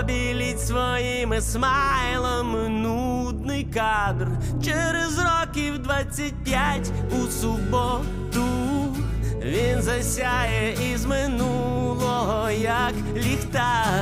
обіліть своїми смайлами нудний кадр. Через років 25 у суботу він засяє із минулого, як ліхтар.